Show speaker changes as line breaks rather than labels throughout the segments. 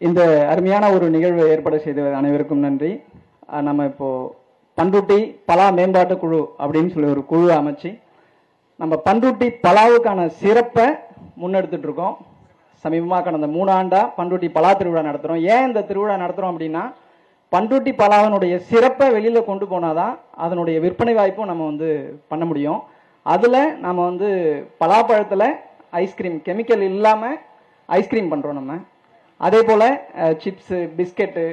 இந்த அருமையான ஒரு நிகழ்வு ஏற்பாடு செய்த அனைவருக்கும் நன்றி. நம்ம இப்போ பண்ருட்டி பலா மேம்பாட்டு குழு அப்படின்னு சொல்லி ஒரு குழு அமைச்சு நம்ம பண்ருட்டி பலாவுக்கான சிறப்பை முன்னெடுத்துட்டு இருக்கோம். சமீபமாக கடந்த மூணு ஆண்டா பண்ருட்டி பலா திருவிழா நடத்துகிறோம் ஏன் இந்த திருவிழா நடத்துகிறோம் அப்படின்னா பண்ருட்டி பலாவினுடைய சிறப்பை வெளியில் கொண்டு போனாதான் அதனுடைய விற்பனை வாய்ப்பும் நம்ம வந்து பண்ண முடியும். அதில் நம்ம வந்து பலாப்பழத்தில் ஐஸ்கிரீம் கெமிக்கல் இல்லாமல் ஐஸ்கிரீம் பண்ணுறோம் நம்ம. அதே போல் சிப்ஸு பிஸ்கெட்டு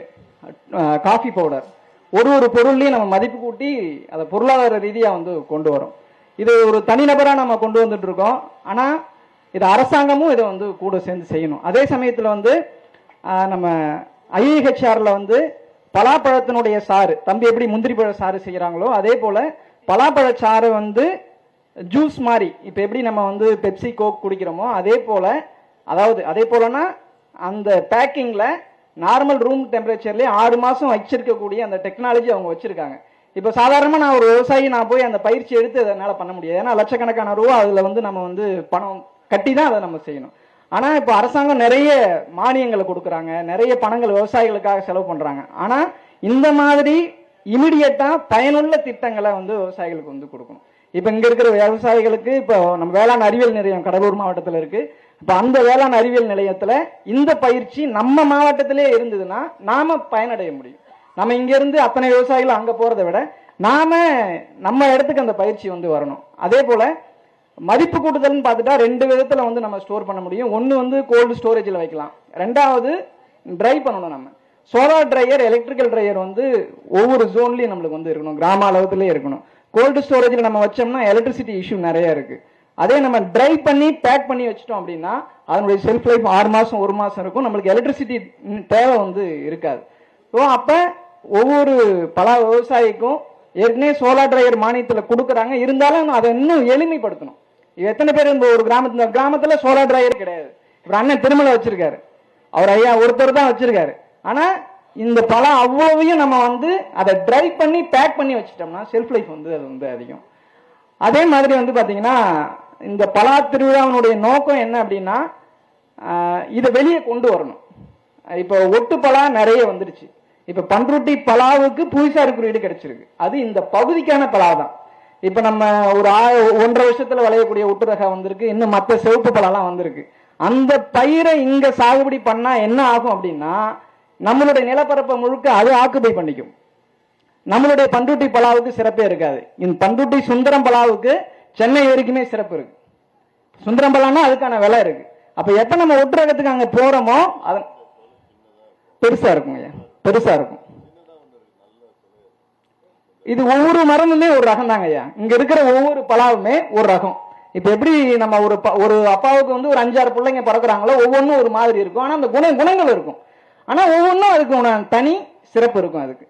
காஃபி பவுடர் ஒரு ஒரு பொருள்லையும் நம்ம மதிப்பு கூட்டி அதை பொருளாதார ரீதியாக வந்து கொண்டு வரோம். இது ஒரு தனிநபராக நம்ம கொண்டு வந்துட்டு இருக்கோம் ஆனால் இது அரசாங்கமும் இதை வந்து கூட சேர்ந்து செய்யணும். அதே சமயத்தில் வந்து நம்ம ஐஏஹெச்ஆரில் வந்து பலாப்பழத்தினுடைய சாறு தம்பி எப்படி முந்திரி பழ சாறு செய்கிறாங்களோ அதே போல் பலாப்பழ சாறு வந்து ஜூஸ் மாதிரி இப்போ எப்படி நம்ம வந்து பெப்சி கோக் குடிக்கிறோமோ அதே போல் அதாவது அதே போலன்னா அந்த பேக்கிங்கில் நார்மல் ரூம் டெம்பரேச்சர்லேயே ஆறு மாதம் வச்சிருக்கக்கூடிய அந்த டெக்னாலஜி அவங்க வச்சுருக்காங்க. இப்போ சாதாரணமாக நான் ஒரு விவசாயி நான் போய் அந்த பயிற்சி எடுத்து அதனால் பண்ண முடியாது. ஏன்னா லட்சக்கணக்கான ரூபா அதில் வந்து நம்ம வந்து பணம் கட்டி தான் அதை நம்ம செய்யணும். ஆனால் இப்போ அரசாங்கம் நிறைய மானியங்களை கொடுக்குறாங்க. நிறைய பணங்கள் விவசாயிகளுக்காக செலவு பண்ணுறாங்க ஆனால் இந்த மாதிரி இமிடியட்டாக பயனுள்ள திட்டங்களை வந்து விவசாயிகளுக்கு வந்து கொடுக்கணும். இப்போ இங்கே இருக்கிற விவசாயிகளுக்கு இப்போ நம்ம வேளாண் அறிவியல் நிலையம் கடலூர் மாவட்டத்தில் இருக்குது இப்போ அந்த வேளாண் அறிவியல் நிலையத்தில் இந்த பயிற்சி நம்ம மாவட்டத்திலே இருந்ததுன்னா நாம் பயனடைய முடியும். நம்ம இங்கேருந்து அத்தனை விவசாயிகளும் அங்கே போகிறத விட நாம் நம்ம இடத்துக்கு அந்த பயிற்சி வந்து வரணும். அதே போல் மதிப்பு கூட்டுதல்னு பார்த்துட்டா ரெண்டு விதத்தில் வந்து நம்ம ஸ்டோர் பண்ண முடியும். ஒன்று வந்து கோல்டு ஸ்டோரேஜில் வைக்கலாம். ரெண்டாவது ட்ரை பண்ணணும் நம்ம. சோலார் ட்ரையர் எலக்ட்ரிக்கல் ட்ரையர் வந்து ஒவ்வொரு ஜோன்லையும் நம்மளுக்கு வந்து இருக்கணும். கிராம அளவுலேயே இருக்கணும். கோல்டு ஸ்டோரேஜில் நம்ம வச்சோம்னா எலக்ட்ரிசிட்டி இஷ்யூ நிறைய இருக்கு. அதே நம்ம ட்ரை பண்ணி பேக் பண்ணி வச்சிட்டோம் அப்படின்னா அதனுடைய செல்ஃப் லைஃப் ஆறு மாதம் ஒரு மாதம் இருக்கும். நம்மளுக்கு எலக்ட்ரிசிட்டி தேவை வந்து இருக்காது. ஸோ அப்போ ஒவ்வொரு பல விவசாயிக்கும் ஏற்கனவே சோலார் ட்ரையர் மானியத்தில் கொடுக்குறாங்க. இருந்தாலும் அதை இன்னும் எளிமைப்படுத்தணும். எத்தனை பேர் இந்த ஒரு கிராமத்துல கிராமத்தில் சோலார் ட்ரையர் கிடையாது. இப்போ அண்ணன் திருமலை வச்சிருக்காரு. அவர் ஐயா ஒருத்தர் தான் வச்சிருக்காரு. ஆனால் இந்த பழம் அவ்வளவையும் நம்ம வந்து அதை ட்ரை பண்ணி பேக் பண்ணி வச்சிட்டோம்னா செல்ஃப் லைஃப் வந்து அது வந்து அதிகம். அதே மாதிரி வந்து பார்த்தீங்கன்னா இந்த பலா திருவிழாவினுடைய நோக்கம் என்ன அப்படின்னா இதை வெளியே கொண்டு வரணும். இப்போ ஒட்டு பலா நிறைய வந்துருச்சு. இப்போ பண்ருட்டி பலாவுக்கு புவிசார் குறியீடு கிடைச்சிருக்கு. அது இந்த பகுதிக்கான பலா தான் இப்போ நம்ம ஒரு ஆ- ஒன்றரை வருஷத்தில் விளையக்கூடிய ஒட்டு ரகம் வந்திருக்கு. இன்னும் மற்ற சிவப்பு பழம்லாம் வந்திருக்கு. அந்த பயிரை இங்கே சாகுபடி பண்ணால் என்ன ஆகும் அப்படின்னா நம்மளுடைய நிலப்பரப்பை முழுக்க அது ஆக்குபை பண்ணிக்கும். நம்மளுடைய பண்ருட்டி பலாவுக்கு சிறப்பே இருக்காது. இந்த பண்ருட்டி சுந்தரம் பலாவுக்கு சென்னை வரைக்குமே சிறப்பு இருக்கு. சுந்தரம் பலான்னா அதுக்கான விலை இருக்கு. அப்ப எப்ப நம்ம ஒட்டுரகத்துக்கு அங்க போறோமோ அது பெருசா இருக்கும் ஐயா. பெருசா இருக்கும். இது ஒவ்வொரு மரமுமே ஒரு ரகம் தாங்க ஐயா. இங்க இருக்கிற ஒவ்வொரு பலாவுமே ஒரு ரகம். இப்ப எப்படி நம்ம ஒரு ப- ஒரு அப்பாவுக்கு வந்து ஒரு அஞ்சாறு பிள்ளைங்க பறக்குறாங்களோ ஒவ்வொன்றும் ஒரு மாதிரி இருக்கும். ஆனா அந்த குண குணங்கள் இருக்கும். ஆனா ஒவ்வொன்றும் அதுக்கு உன- தனி சிறப்பு இருக்கும் அதுக்கு.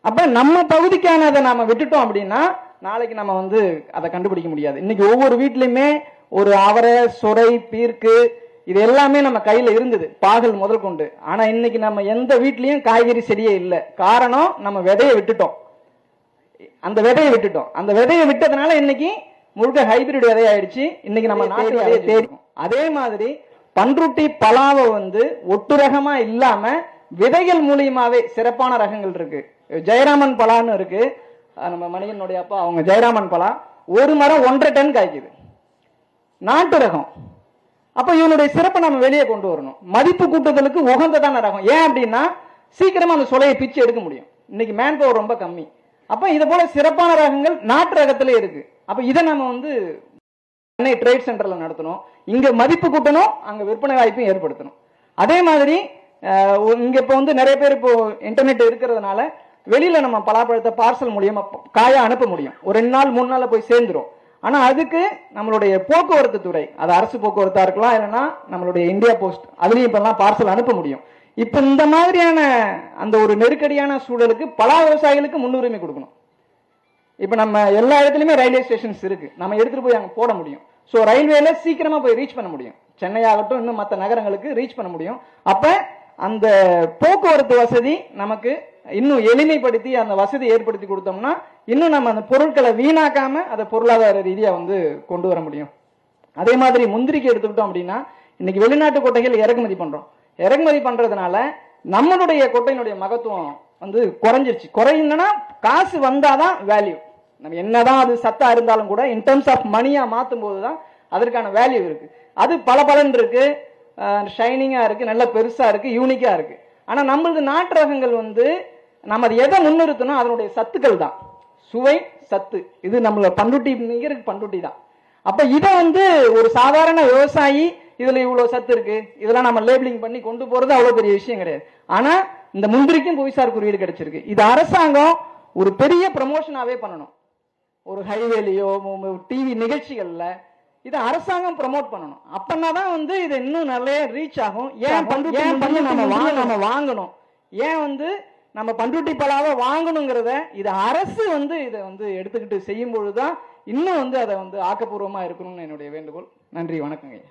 அப்ப நம்ம பகுதிக்கானதை நாம விட்டுட்டோம் அப்படின்னா நாளைக்கு நம்ம வந்து அதை கண்டுபிடிக்க முடியாது. இன்னைக்கு ஒவ்வொரு வீட்லயுமே ஒரு அவரை சுரை பீர்க்கு இது எல்லாமே நம்ம கையில இருந்தது பாகல் முதல் கொண்டு. ஆனா இன்னைக்கு நம்ம எந்த வீட்லயும் காய்கறி செடியே இல்லை. காரணம் நம்ம விதையை விட்டுட்டோம். அந்த விதையை விட்டுட்டோம். அந்த விதையை விட்டதுனால இன்னைக்கு முழுக்க ஹைபிரிட் விதையாயிடுச்சு. இன்னைக்கு நம்ம நாட்டு தேடி அதே மாதிரி பன்ருட்டி பலாவை வந்து ஒட்டு ரகமா இல்லாம விதைகள் மூலியமாவே சிறப்பான ரகங்கள் இருக்கு. ஜெயராமன் பலான்னு இருக்கு. நம்ம மணிகனுடைய அப்பா அவங்க ஜெயராமன் பலா. ஒரு மரம் ஒன்றரை டன் காய்க்குது. நாட்டு ரகம். அப்ப இவனுடைய சிறப்பை நம்ம வெளியே கொண்டு வரணும். மதிப்பு கூட்டுதலுக்கு உகந்ததான ரகம். ஏன் அப்படின்னா சீக்கிரமா அந்த சொலையை பிச்சு எடுக்க முடியும். இன்னைக்கு மேன் பவர் ரொம்ப கம்மி. அப்ப இது போல சிறப்பான ரகங்கள் நாட்டு ரகத்திலே இருக்கு. அப்ப இதை நம்ம வந்து சென்னை ட்ரேட் சென்டர்ல நடத்தணும். இங்க மதிப்பு கூட்டணும் அங்க விற்பனை வாய்ப்பையும் ஏற்படுத்தணும். அதே மாதிரி இங்க இப்போ வந்து நிறைய பேர் இப்போ இன்டர்நெட் இருக்கிறதுனால வெளியில நம்ம பலாப்பழத்தை பார்சல் மூலியமா காய அனுப்ப முடியும். ஒரு ரெண்டு நாள் மூணு நாள்ல போய் சேர்ந்துரும். ஆனா அதுக்கு நம்மளுடைய போக்குவரத்து துறை அது அரசு போக்குவரத்தா இருக்கலாம் இல்லைன்னா நம்மளுடைய இந்தியா போஸ்ட் அதுலயும் இப்பெல்லாம் பார்சல் அனுப்ப முடியும். இப்ப இந்த மாதிரியான அந்த ஒரு நெருக்கடியான சூழலுக்கு பலா விவசாயிகளுக்கு முன்னுரிமை கொடுக்கணும். இப்போ நம்ம எல்லா இடத்துலையுமே ரயில்வே ஸ்டேஷன்ஸ் இருக்கு. நம்ம எடுத்துட்டு போய் அங்கே போட முடியும். ஸோ ரயில்வேல சீக்கிரமா போய் ரீச் பண்ண முடியும். சென்னை ஆகட்டும் இன்னும் மற்ற நகரங்களுக்கு ரீச் பண்ண முடியும். அப்ப அந்த போக்குவரத்து வசதி நமக்கு இன்னும் எளிமைப்படுத்தி அந்த வசதி ஏற்படுத்தி கொடுத்தோம்னா இன்னும் நம்ம அந்த பொருட்களை வீணாக்காம அதை பொருளாதார ரீதியா வந்து கொண்டு வர முடியும். அதே மாதிரி முந்திரிக்கு எடுத்துக்கிட்டோம் அப்படின்னா இன்னைக்கு வெளிநாட்டு கொட்டைகள் இறக்குமதி பண்றோம். இறக்குமதி பண்றதுனால நம்மளுடைய கொட்டையினுடைய மகத்துவம் வந்து குறைஞ்சிருச்சு. குறையுதுன்னா காசு வந்தாதான் வேல்யூ நம்ம என்னதான் அது சத்தா இருந்தாலும் கூட இன் டர்ம்ஸ் ஆஃப் மணியா மாத்தும் போது தான் அதற்கான வேல்யூ இருக்கு. அது பல பலன் இருக்கு. ஷைனிங்கா இருக்கு நல்ல பெருசா இருக்கு யூனிக்கா இருக்கு. ஆனா நம்மளது நாட்டு ரகங்கள் வந்து நம்ம அதை எதை முன்னிறுத்தணும் அதனுடைய சத்துக்கள் தான். சுவை சத்து. இது நம்மளோட பண்ருட்டி நிகருக்கு பண்ருட்டி தான். அப்ப இதை வந்து ஒரு சாதாரண விவசாயி இதுல இவ்வளவு சத்து இருக்கு இதெல்லாம் நம்ம லேபிளிங் பண்ணி கொண்டு போறது அவ்வளவு பெரிய விஷயம் கிடையாது. ஆனா இந்த முந்திரிக்கும் புவிசார் குறியீடு கிடைச்சிருக்கு. இது அரசாங்கம் ஒரு பெரிய ப்ரமோஷனாவே பண்ணணும். ஒரு ஹைவேலையோ டிவி நிகழ்ச்சிகள்ல இதை அரசாங்கம் ப்ரமோட் பண்ணணும். அப்பனா தான் வந்து இது இன்னும் நிறைய ரீச் ஆகும். ஏன் பண்ருட்டி ஏன் பண்ணி நம்ம வாங்க நம்ம வாங்கணும்? ஏன் வந்து நம்ம பண்ருட்டி பலாவை வாங்கணுங்கிறத இது அரசு வந்து இதை வந்து எடுத்துக்கிட்டு செய்யும் பொழுதுதான் இன்னும் வந்து அதை வந்து ஆக்கப்பூர்வமா இருக்கணும்னு என்னுடைய வேண்டுகோள். நன்றி வணக்கங்க ஐயா.